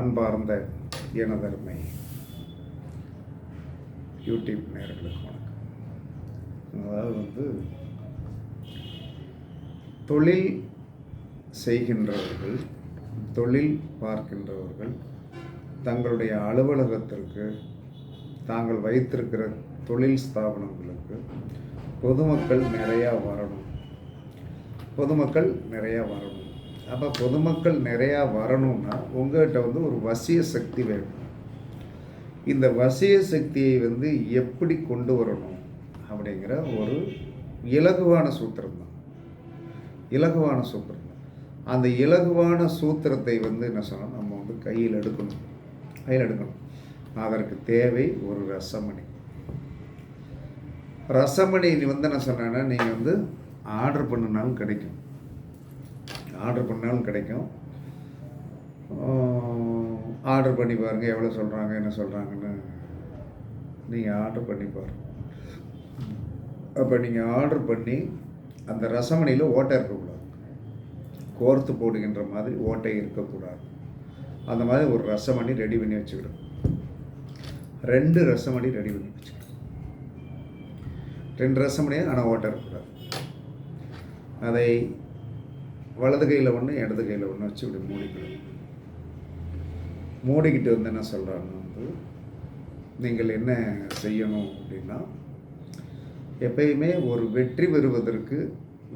அன்பார்ந்த எனதருமை யூடியூப் நேர்களுக்கு வணக்கம். அதாவது வந்து தொழில் செய்கின்றவர்கள் தொழில் பார்க்கின்றவர்கள் தங்களுடைய அலுவலகத்திற்கு தாங்கள் வைத்திருக்கிற தொழில் ஸ்தாபனங்களுக்கு பொதுமக்கள் நிறையா வரணும். பொதுமக்கள் நிறையா வரணும். அப்போ பொதுமக்கள் நிறையா வரணும்னா உங்கள்கிட்ட வந்து ஒரு வசிய சக்தி வேணும். இந்த வசிய சக்தியை வந்து எப்படி கொண்டு வரணும் அப்படிங்கிற ஒரு இலகுவான சூத்திரம் தான். இலகுவான சூத்திரம் தான். அந்த இலகுவான சூத்திரத்தை வந்து என்ன சொன்னால் நம்ம வந்து கையில் எடுக்கணும். கையில் எடுக்கணும். அதற்கு தேவை ஒரு ரசமணி. ரசமணி நீ வந்து என்ன சொன்னேன்னா நீங்கள் வந்து ஆர்டர் பண்ணினாலும் கிடைக்கும். ஆர்டர் பண்ணாலும் கிடைக்கும். ஆர்டர் பண்ணி பாருங்கள் எவ்வளோ சொல்கிறாங்க என்ன சொல்கிறாங்கன்னு நீங்கள் ஆர்டர் பண்ணி பாருங்கள் அப்போ நீங்கள் ஆர்டர் பண்ணி அந்த ரசமணியில் ஓட்டை இருக்கக்கூடாது. கோர்த்து போடுகின்ற மாதிரி ஓட்டை இருக்கக்கூடாது. அந்த மாதிரி ஒரு ரசமணி ரெடி பண்ணி வச்சுக்கிடும் ரெண்டு ரசமணி ரெடி பண்ணி வச்சுக்கிடும் ரெண்டு ரசமணியும் ஆனால் ஓட்டை இருக்கக்கூடாது. அதை வலது கையில் ஒன்று இடது கையில் ஒன்று வச்சு இப்படி மூடிக்கணும். மூடிக்கிட்டு வந்து என்ன சொல்கிறாங்க வந்து நீங்கள் என்ன செய்யணும் அப்படின்னா எப்பயுமே ஒரு வெற்றி பெறுவதற்கு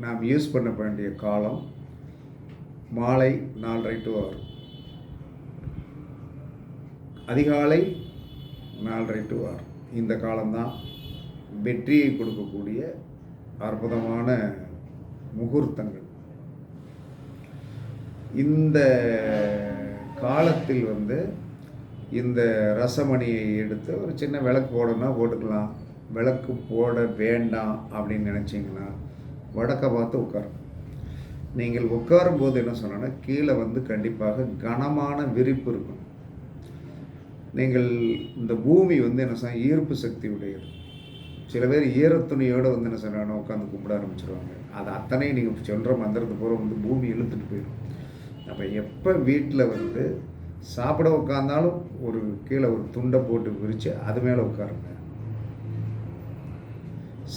நாம் யூஸ் பண்ண வேண்டிய காலம் மாலை நாலரை டு ஆறு. அதிகாலை நாலரை டு ஆறு. இந்த காலம்தான் வெற்றியை கொடுக்கக்கூடிய அற்புதமான முகூர்த்தங்கள். இந்த காலத்தில் வந்து இந்த ரசமணியை எடுத்து ஒரு சின்ன விளக்கு போடணும்னா போட்டுக்கலாம். விளக்கு போட வேண்டாம் அப்படின்னு நினச்சிங்கன்னா வடக்கை பார்த்து உட்காரும். நீங்கள் உட்காரும்போது என்ன சொன்னால் கீழே வந்து கண்டிப்பாக கனமான விரிப்பு இருக்கும். நீங்கள் இந்த பூமி வந்து என்ன சொன்ன ஈர்ப்பு சக்தி உடையது. சில பேர் ஈரத்துணியோடு வந்து என்ன சொன்னாங்கன்னா உட்காந்து கும்பிட ஆரம்பிச்சிருவாங்க. அது அத்தனை நீங்கள் சொல்கிற மந்திரத்து பூரா வந்து பூமி இழுத்துட்டு போயிடும். நம்ம எப்போ வீட்டில் வந்து சாப்பிட உட்காந்தாலும் ஒரு கீழே ஒரு துண்டை போட்டு விரித்து அது மேலே உட்காருங்க.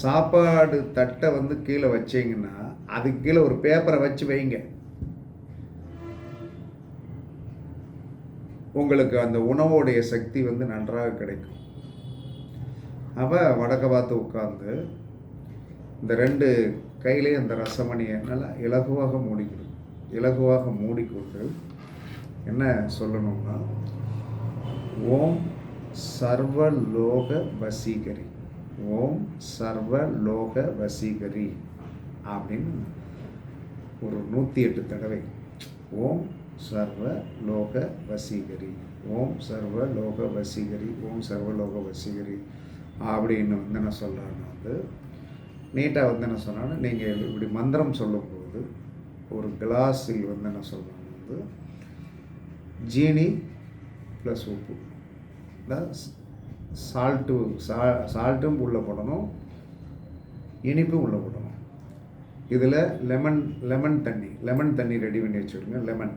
சாப்பாடு தட்டை வந்து கீழே வச்சீங்கன்னா அதுக்கு கீழே ஒரு பேப்பரை வச்சு வைங்க. உங்களுக்கு அந்த உணவோடைய சக்தி வந்து நன்றாக கிடைக்கும். அப்போ வடக்க பார்த்து உட்காந்து இந்த ரெண்டு கையிலே அந்த ரசமணியை நல்லா இலகுவாக மூடிக்கணும் இலகுவாக மூடிக்கொண்டு என்ன சொல்லணும்னா ஓம் சர்வலோக வசீகரி. ஓம் சர்வலோக வசீகரி அப்படின்னு ஒரு நூற்றி எட்டு தடவை. ஓம் சர்வ லோக வசீகரி ஓம் சர்வ லோக வசீகரி ஓம் சர்வலோக வசீகரி அப்படின்னு வந்து என்ன சொல்கிறாங்க வந்து நீட்டாக வந்து என்ன சொன்னாங்கன்னா நீங்கள் இப்படி மந்திரம் சொல்லும்போது ஒரு கிளாஸில் வந்து என்ன சொல்கிறாங்க வந்து? ஜீனி ப்ளஸ் உப்பு. சால்ட்டு சா சால்ட்டும் உள்ளே போடணும் இனிப்பும் உள்ளே போடணும். இதில் லெமன் லெமன் தண்ணி லெமன் தண்ணி ரெடி பண்ணி வச்சுருங்க லெமன்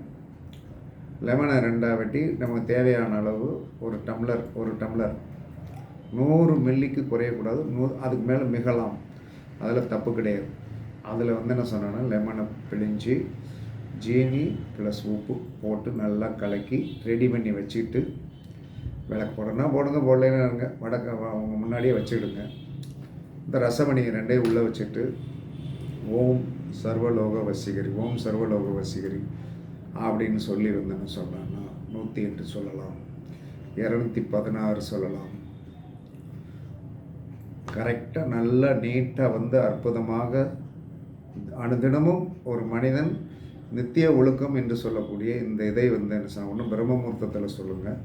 லெமனை ரெண்டாக வெட்டி நமக்கு தேவையான அளவு ஒரு டம்ளர் ஒரு டம்ளர் நூறு மில்லிக்கு குறையக்கூடாது நூ அதுக்கு மேலே மிகலாம். அதில் தப்பு கிடையாது. அதில் வந்து என்ன சொன்னேன்னா லெமனை பிழிஞ்சு ஜீனி ப்ளஸ் உப்பு போட்டு நல்லா கலக்கி ரெடி பண்ணி வச்சுட்டு விளக்கு போடணும்னா போடுங்க போடலன்னு இருங்க. வடக்க அவங்க முன்னாடியே வச்சுடுங்க இந்த ரசமணி ரெண்டையும் உள்ளே வச்சுட்டு ஓம் சர்வலோக வசீகரி ஓம் சர்வலோக வசீகரி அப்படின்னு சொல்லி வந்து என்ன நூற்றி எட்டு சொல்லலாம். இரநூத்தி பதினாறு சொல்லலாம். கரெக்டாக நல்லா நீட்டாக வந்து அற்புதமாக அனுதினமும் ஒரு மனிதன் நித்திய ஒழுக்கம் என்று சொல்லக்கூடிய இந்த இதை வந்து என்ன சொல்ல ஒன்று பிரம்மமுகூர்த்தத்தில் சொல்லுங்கள்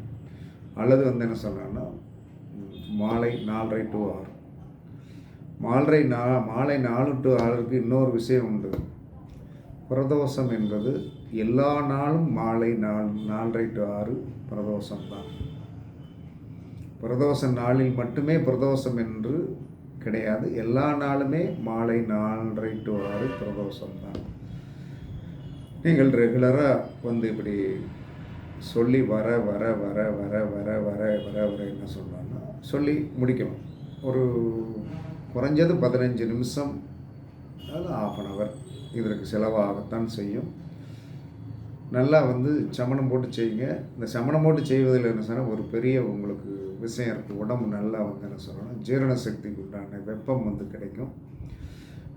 அல்லது வந்து என்ன சொல்லலாம்னா மாலை நாலரை டு ஆறு. மாலை நா மாலை நாலு டு ஆறுக்கு இன்னொரு விஷயம் உண்டு. பிரதோஷம் என்பது எல்லா நாளும் மாலை நாள் நாலரை டு ஆறு பிரதோஷம் தான் பிரதோஷ நாளில் மட்டுமே பிரதோஷம் என்று கிடையாது. எல்லா நாளுமே மாலை நாலரை டு ஆறு பிரதோஷம் தான் நீங்கள் ரெகுலராக வந்து இப்படி சொல்லி வர வர வர வர வர வர வர வர என்ன சொல்கிறான்னா சொல்லி முடிக்கணும். ஒரு குறைஞ்சது பதினஞ்சு நிமிஷம் அதாவது ஆஃப் அன் ஹவர் இதற்கு செலவாகத்தான் செய்யும். நல்லா வந்து சமணம் போட்டு செய்யுங்க. இந்த சமணம் போட்டு செய்வதில் என்ன சொன்னால் ஒரு பெரிய உங்களுக்கு விஷயம் இருக்குது உடம்பு நல்லா வந்து என்ன சொல்லணும். ஜீரண சக்திக்கு உண்டான வெப்பம் வந்து கிடைக்கும்.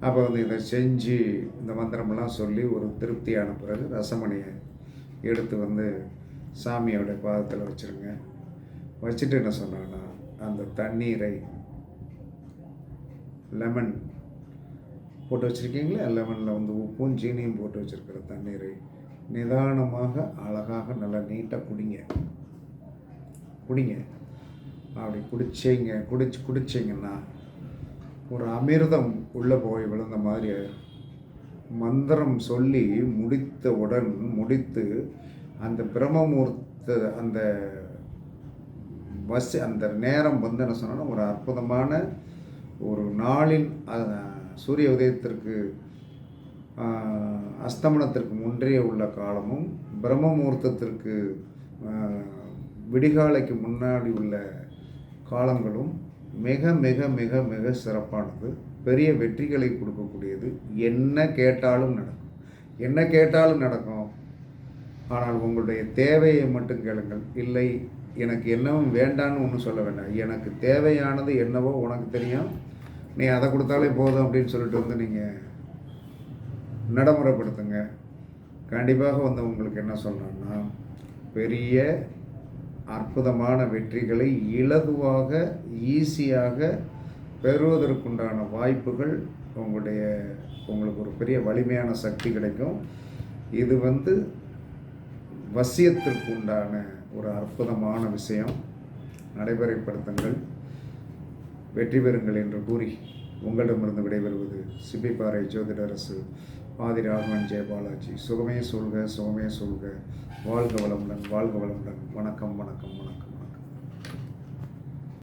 அப்போ வந்து இதை செஞ்சு இந்த மந்திரமெல்லாம் சொல்லி ஒரு திருப்தியான பிறகு ரசமணியை எடுத்து வந்து சாமியோடைய பாதத்தில் வச்சுருங்க. வச்சுட்டு என்ன சொன்னாங்கன்னா அந்த தண்ணீரை லெமன் போட்டு வச்சுருக்கீங்களா? லெமனில் வந்து உப்பும் சீனியும் போட்டு வச்சுருக்கிற தண்ணீரை நிதானமாக அழகாக நல்லா நீட்டாக குடிங்க. குடிங்க. அப்படி குடிச்சிங்க குடிச்சு குடிச்சிங்கன்னா ஒரு அமிர்தம் உள்ளே போய் விழுந்த மாதிரி மந்திரம் சொல்லி முடித்தவுடன் முடித்து அந்த பிரம்மமூர்த்த அந்த பஸ் அந்த நேரம் வந்து என்ன சொன்னோன்னா ஒரு அற்புதமான ஒரு நாளின் சூரிய உதயத்திற்கு அஸ்தமனத்திற்கு முன்றைய உள்ள காலமும் பிரம்ம முகூர்த்தத்திற்கு விடிகாலைக்கு முன்னாடி உள்ள காலங்களும் மிக மிக மிக மிக சிறப்பானது. பெரிய வெற்றிகளை கொடுக்கக்கூடியது. என்ன கேட்டாலும் நடக்கும். என்ன கேட்டாலும் நடக்கும். ஆனால் உங்களுடைய தேவையை மட்டும் கேளுங்கள். இல்லை எனக்கு என்னவும் வேண்டான்னு ஒன்றும் சொல்ல வேண்டாம். எனக்கு தேவையானது என்னவோ உனக்கு தெரியும். நீ அதை கொடுத்தாலே போதும் அப்படின்னு சொல்லிட்டு வந்து நீங்கள் நடைமுறைப்படுத்துங்க. கண்டிப்பாக வந்து உங்களுக்கு என்ன சொல்லணும்னா பெரிய அற்புதமான வெற்றிகளை இலகுவாக ஈஸியாக பெறுவதற்குண்டான வாய்ப்புகள் உங்களுடைய உங்களுக்கு ஒரு பெரிய வலிமையான சக்தி கிடைக்கும். இது வந்து வசியத்திற்கு உண்டான ஒரு அற்புதமான விஷயம். நடைமுறைப்படுத்துங்கள். வெற்றி பெறுங்கள் என்று கூறி உங்களிடமிருந்து விடைபெறுவது சிப்பிப்பாறை ஜோதிடரசு ஆதி ராகவன் ஜெயபாலாஜி சுகமே சொல்க சுகமே சொல்க. வாழ்க வளமுடன் வாழ்க வளமுடன். வணக்கம் வணக்கம் வணக்கம்.